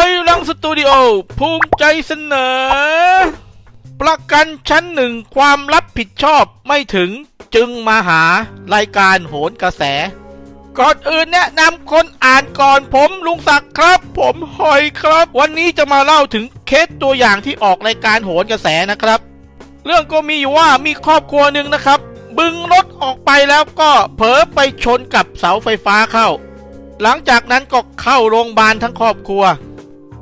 อยลังสตูดิโอ ภูมิใจเสนอ ประกันชั้นหนึ่งความรับผิดชอบไม่ถึงจึงมาหารายการโหนกระแส ก่อนอื่นแนะนำคนอ่านก่อนผมลุงศักดิ์ครับ ผมหอยครับ วันนี้จะมาเล่าถึงเคสตัวอย่างที่ออกรายการโหนกระแสนะครับ เรื่องก็มีอยู่ว่ามีครอบครัวหนึ่งนะครับ บึงรถออกไปแล้วก็เผลอไปชนกับเสาไฟฟ้าเข้า หลังจากนั้นก็เข้าโรงพยาบาลทั้งครอบครัว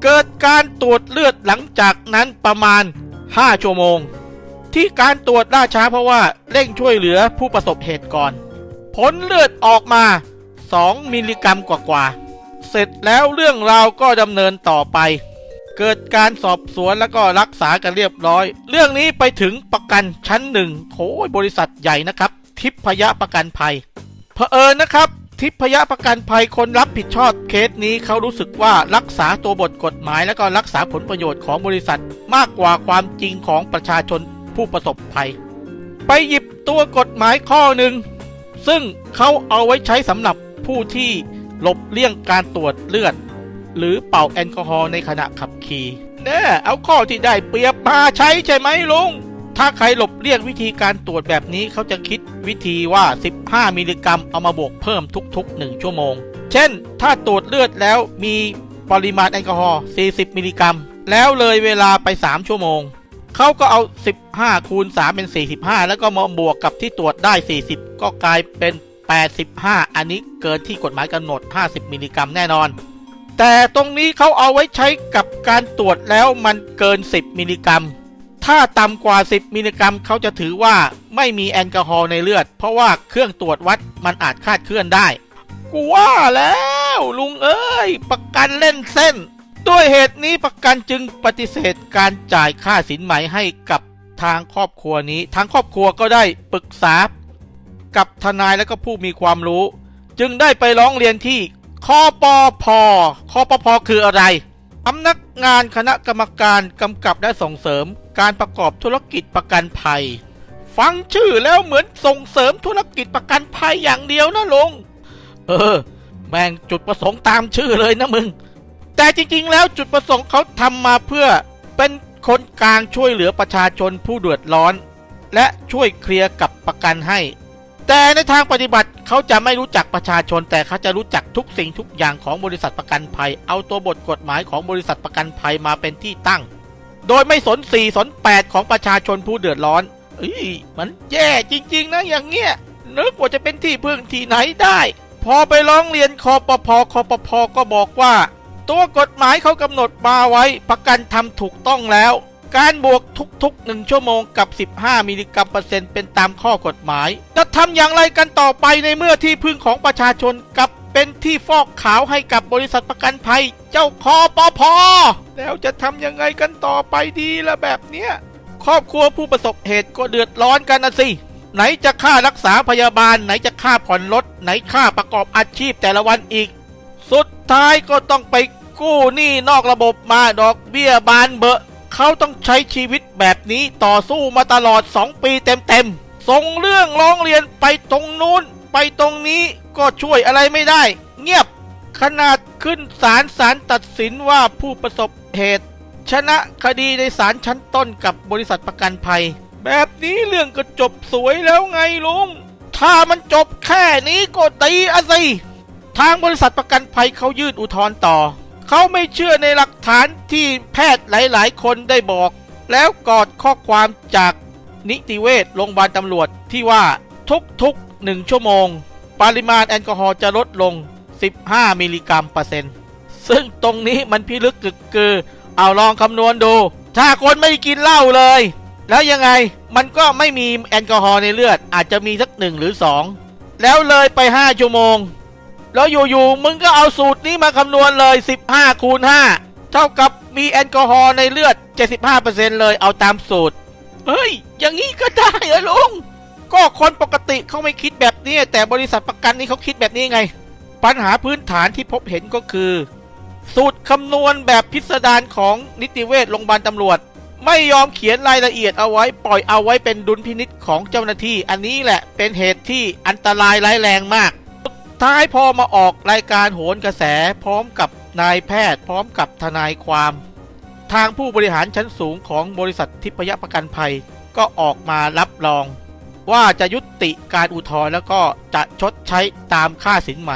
เกิดการตรวจเลือดหลังจากนั้นประมาณ 5 ชั่วโมง ที่การตรวจล่าช้าเพราะว่าเร่งช่วยเหลือผู้ประสบเหตุก่อน ผลเลือดออกมา 2 มิลลิกรัมกว่าๆเสร็จแล้วเรื่องราวก็ดำเนินต่อไป เกิดการสอบสวนแล้วก็รักษากันเรียบร้อย เรื่องนี้ไปถึงประกันชั้นหนึ่งโอ้ยบริษัทใหญ่นะครับ ทิพยประกันภัยเผอิญนะครับ ทิพยประกันภัยคนรับผิดชอบเคสนี้เขารู้สึกว่ารักษาตัวบทกฎหมายแล้วก็รักษาผลประโยชน์ของบริษัทมากกว่าความจริงของประชาชนผู้ประสบภัย ไปหยิบตัวกฎหมายข้อหนึ่ง ซึ่งเขาเอาไว้ใช้สำหรับผู้ที่หลบเลี่ยงการตรวจเลือด หรือเป่าแอลกอฮอล์ในขณะขับขี่แน่เอาข้อที่ได้เปรียบมาใช้ใช่ไหมลุง ถ้าใครหลบเลี่ยงวิธีการตรวจแบบนี้เขาจะคิดวิธีว่า 15 มิลลิกรัมเอามาบวกเพิ่มทุกๆ 1 ชั่วโมง เช่น ถ้าตรวจเลือดแล้วมีปริมาณแอลกอฮอล์40 มิลลิกรัม แล้วเลยเวลาไป 3 ชั่วโมง เขาก็เอา 15 คูณ 3 เป็น 45 แล้วก็มาบวกกับที่ตรวจได้ 40 ก็กลายเป็น 85 อันนี้เกินที่กฎหมายกำหนด 50 มิลลิกรัมแน่นอน แต่ตรงนี้เขาเอาไว้ใช้กับการตรวจแล้วมันเกิน 10 มิลลิกรัม ถ้าต่ำกว่า 10 มิลลิกรัมเขาจะถือว่าไม่มีแอลกอฮอล์ในเลือด เพราะว่าเครื่องตรวจวัดมันอาจคาดเคลื่อนได้ กูว่าแล้ว ลุงเอ้ย ประกันเล่นเส้น ด้วยเหตุนี้ประกันจึงปฏิเสธการจ่ายค่าสินไหมให้กับทางครอบครัวนี้ ทางครอบครัวก็ได้ปรึกษา กับทนายและก็ผู้มีความรู้ จึงได้ไปร้องเรียนที่คอปพคอปพคืออะไรสำนักงานคณะกรรมการกำกับและส่งเสริม การประกอบธุรกิจประกันภัย ฟังชื่อแล้วเหมือนส่งเสริมธุรกิจประกันภัยอย่างเดียวนะลุง เออ แม่งจุดประสงค์ตามชื่อเลยนะมึง แต่จริงๆ แล้วจุดประสงค์เขาทำมาเพื่อเป็นคนกลางช่วยเหลือประชาชนผู้เดือดร้อน และช่วยเคลียร์กับประกันให้ แต่ในทางปฏิบัติเขาจะไม่รู้จักประชาชน แต่เขาจะรู้จักทุกสิ่งทุกอย่างของบริษัทประกันภัย เอาตัวบทกฎหมายของบริษัทประกันภัยมาเป็นที่ตั้ง โดยไม่สนสี่สนแปดของประชาชนผู้เดือดร้อนเอ้ยมันแย่จริง ๆ นะอย่างเงี้ยนึกว่าจะเป็นที่พึ่งที่ไหนได้ พอไปร้องเรียนคอปพคอปพก็บอกว่า ตัวกฎหมายเขากำหนดมาไว้ประกันทำถูกต้องแล้ว การบวกทุกๆ1ชั่วโมงกับ 15 มิลลิกรัมเปอร์เซ็นต์เป็นตามข้อกฎหมาย จะทำอย่างไรกันต่อไปในเมื่อที่พึ่งของประชาชนกับ เป็นที่ฟอกขาวให้กับบริษัทประกันภัย เจ้าคอปพอแล้วจะทำยังไงกันต่อไปดีละแบบเนี้ยครอบครัวผู้ประสบเหตุก็เดือดร้อนกันนะสิไหนจะค่ารักษาพยาบาล ไหนจะค่าผ่อนรถไหนค่าประกอบอาชีพแต่ละวันอีก สุดท้ายก็ต้องไปกู้หนี้นอกระบบมาดอกเบี้ยบานเบอะเขาต้องใช้ชีวิตแบบนี้ต่อสู้มาตลอด 2 ปีเต็มๆส่งเรื่องร้องเรียนไปตรงนู้น ไปตรงนี้ก็ช่วยอะไรไม่ได้ เงียบขนาดขึ้นศาลศาลตัดสินว่าผู้ประสบเหตุ ชนะคดีในศาลชั้นต้นกับบริษัทประกันภัย แบบนี้เรื่องก็จบสวยแล้วไงลุง ถ้ามันจบแค่นี้ก็ดีอะสิทางบริษัทประกันภัยเขายื่นอุทธรณ์ต่อ เขาไม่เชื่อในหลักฐานที่แพทย์หลาย ๆ คนได้บอก แล้วกอดข้อความจากนิติเวชโรงพยาบาลตำรวจที่ว่าทุกๆ หนึ่งชั่วโมง ปริมาณแอลกอฮอล์จะลดลง 15 มิลลิกรัมเปอร์เซ็นต์ซึ่งตรงนี้มันพิลึกกึกกือ เอาลองคำนวณดู ถ้าคนไม่กินเหล้าเลย แล้วยังไงมันก็ไม่มีแอลกอฮอล์ในเลือด อาจจะมีสักหนึ่งหรือสองแล้วเลยไป 5 ชั่วโมง แล้วอยู่ๆมึงก็เอาสูตรนี้มาคำนวณเลย 15 คูณ 5 เท่ากับมีแอลกอฮอล์ในเลือด 75%เลยเอาตามสูตร เฮ้ย อย่างนี้ก็ได้เหรอลุง ก็คนปกติเขาไม่คิดแบบนี้ แต่บริษัทประกันนี่เขาคิดแบบนี้ไง ปัญหาพื้นฐานที่พบเห็นก็คือ สูตรคำนวณแบบพิสดารของนิติเวชโรงพยาบาลตำรวจ ไม่ยอมเขียนรายละเอียดเอาไว้ปล่อยเอาไว้เป็นดุลพินิษของเจ้าหน้าที่ อันนี้แหละเป็นเหตุที่อันตรายร้ายแรงมากสุดท้ายพอมาออกรายการโหนกระแสพร้อมกับนายแพทย์ พร้อมกับทนายความทางผู้บริหารชั้นสูงของบริษัททิพยประกันภัย ก็ออกมารับรอง ว่าจะยุติการอุทธรณ์แล้วก็จะชดใช้ตามค่าสินไหม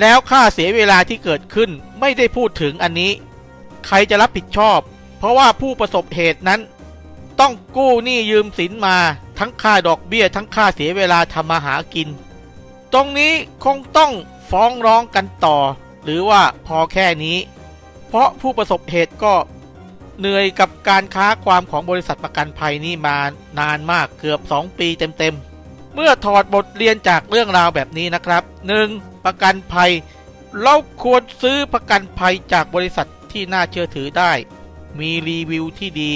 แล้วค่าเสียเวลาที่เกิดขึ้นไม่ได้พูดถึงอันนี้ ใครจะรับผิดชอบ เพราะว่าผู้ประสบเหตุนั้น ต้องกู้หนี้ยืมสินมาทั้งค่าดอกเบี้ยทั้งค่าเสียเวลาทำมาหากิน ตรงนี้คงต้องฟ้องร้องกันต่อ หรือว่าพอแค่นี้ เพราะผู้ประสบเหตุก็ เหนื่อยกับการค้าความของบริษัทประกันภัยนี้มานานมากเกือบ 2 ปีเต็มๆ เมื่อถอดบทเรียนจากเรื่องราวแบบนี้นะครับ 1. ประกันภัย เราควรซื้อประกันภัยจากบริษัทที่น่าเชื่อถือได้ มีรีวิวที่ดี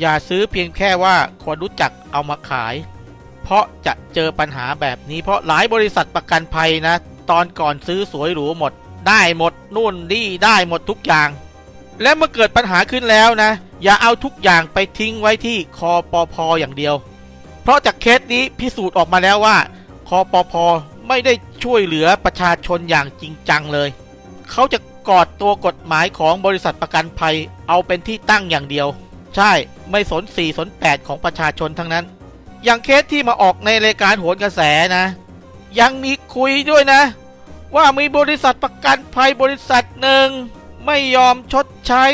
อย่าซื้อเพียงแค่ว่าคนรู้จักเอามาขาย เพราะจะเจอปัญหาแบบนี้เพราะหลายบริษัทประกันภัยนะ ตอนก่อนซื้อสวยหรูหมด ได้หมดนู่นนี่ได้หมดทุกอย่าง และเมื่อเกิดปัญหาขึ้นแล้วนะ อย่าเอาทุกอย่างไปทิ้งไว้ที่คอปอพออย่างเดียว เพราะจากเคสนี้พิสูจน์ออกมาแล้วว่าคอปอพอไม่ได้ช่วยเหลือประชาชนอย่างจริงจังเลย เขาจะกอดตัวกฎหมายของบริษัทประกันภัยเอาเป็นที่ตั้งอย่างเดียว ใช่ไม่สนสี่สนแปดของประชาชนทั้งนั้น อย่างเคสที่มาออกในรายการโหนกระแสนะ ยังมีคุยด้วยนะ ว่ามีบริษัทประกันภัยบริษัทหนึ่ง ไม่ยอมชดใช้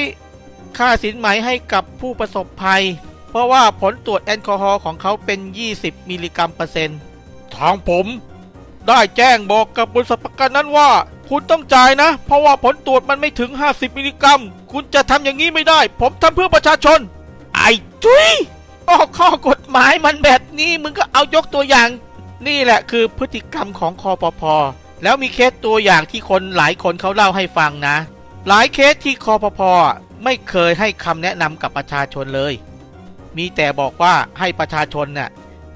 ค่าสินไหมให้กับผู้ประสบภัย เพราะว่าผลตรวจแอลกอฮอล์ของเขาเป็น 20 มิลลิกรัมเปอร์เซ็นต์ทางผมได้แจ้งบอกกับบริษัทประกันนั้นว่า คุณต้องจ่ายนะ เพราะว่าผลตรวจมันไม่ถึง 50 มิลลิกรัม คุณจะทำอย่างนี้ไม่ได้ ผมทำเพื่อประชาชน ไอ้ทุยก็ข้อกฎหมายมันแบบนี้ มึงก็เอายกตัวอย่าง นี่แหละคือพฤติกรรมของคอปพแล้วมีเคสตัวอย่างที่คนหลายคนเขาเล่าให้ฟังนะ หลายเคสที่คอปพไม่เคยให้คำแนะนำกับประชาชนเลย มีแต่บอกว่าให้ประชาชนน่ะ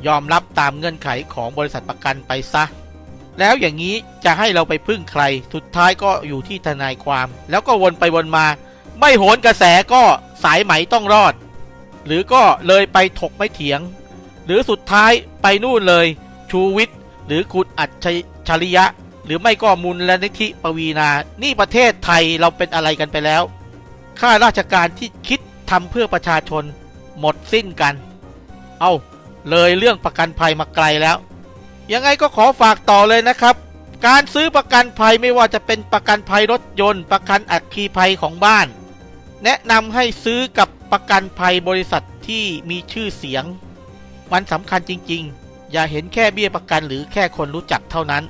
ยอมรับตามเงื่อนไขของบริษัทประกันไปซะ แล้วอย่างนี้จะให้เราไปพึ่งใคร สุดท้ายก็อยู่ที่ทนายความ แล้วก็วนไปวนมา ไม่โหนกระแสก็สายไหมต้องรอด หรือก็เลยไปถกไม่เถียง หรือสุดท้ายไปนู่นเลย ชูวิทย์หรือคุณอัจฉริยะ หรือไม่ก็มูลนิธิปวีนา นี่ประเทศไทยเราเป็นอะไรกันไปแล้ว ข้าราชการที่คิดทำเพื่อประชาชน หมดสิ้นกัน เอาเลยเรื่องประกันภัยมาไกลแล้ว ยังไงก็ขอฝากต่อเลยนะครับ การซื้อประกันภัยไม่ว่าจะเป็นประกันภัยรถยนต์ ประกันอัคคีภัยของบ้าน แนะนำให้ซื้อกับประกันภัยบริษัทที่มีชื่อเสียง มันสำคัญจริง ๆ อย่าเห็นแค่เบี้ยประกันหรือแค่คนรู้จักเท่านั้น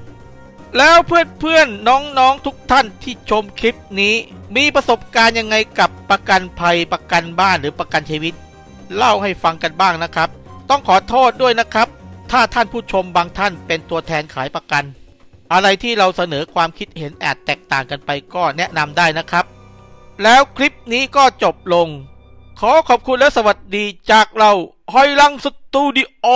แล้วเพื่อนๆน้องๆทุกท่านที่ชมคลิปนี้ มีประสบการณ์ยังไงกับประกันภัยประกันบ้านหรือประกันชีวิต เล่าให้ฟังกันบ้างนะครับ ต้องขอโทษด้วยนะครับ ถ้าท่านผู้ชมบางท่านเป็นตัวแทนขายประกัน อะไรที่เราเสนอความคิดเห็นแอดแตกต่างกันไปก็แนะนำได้นะครับ แล้วคลิปนี้ก็จบลง ขอขอบคุณและสวัสดีจากเราหอยลังสตูดิโอ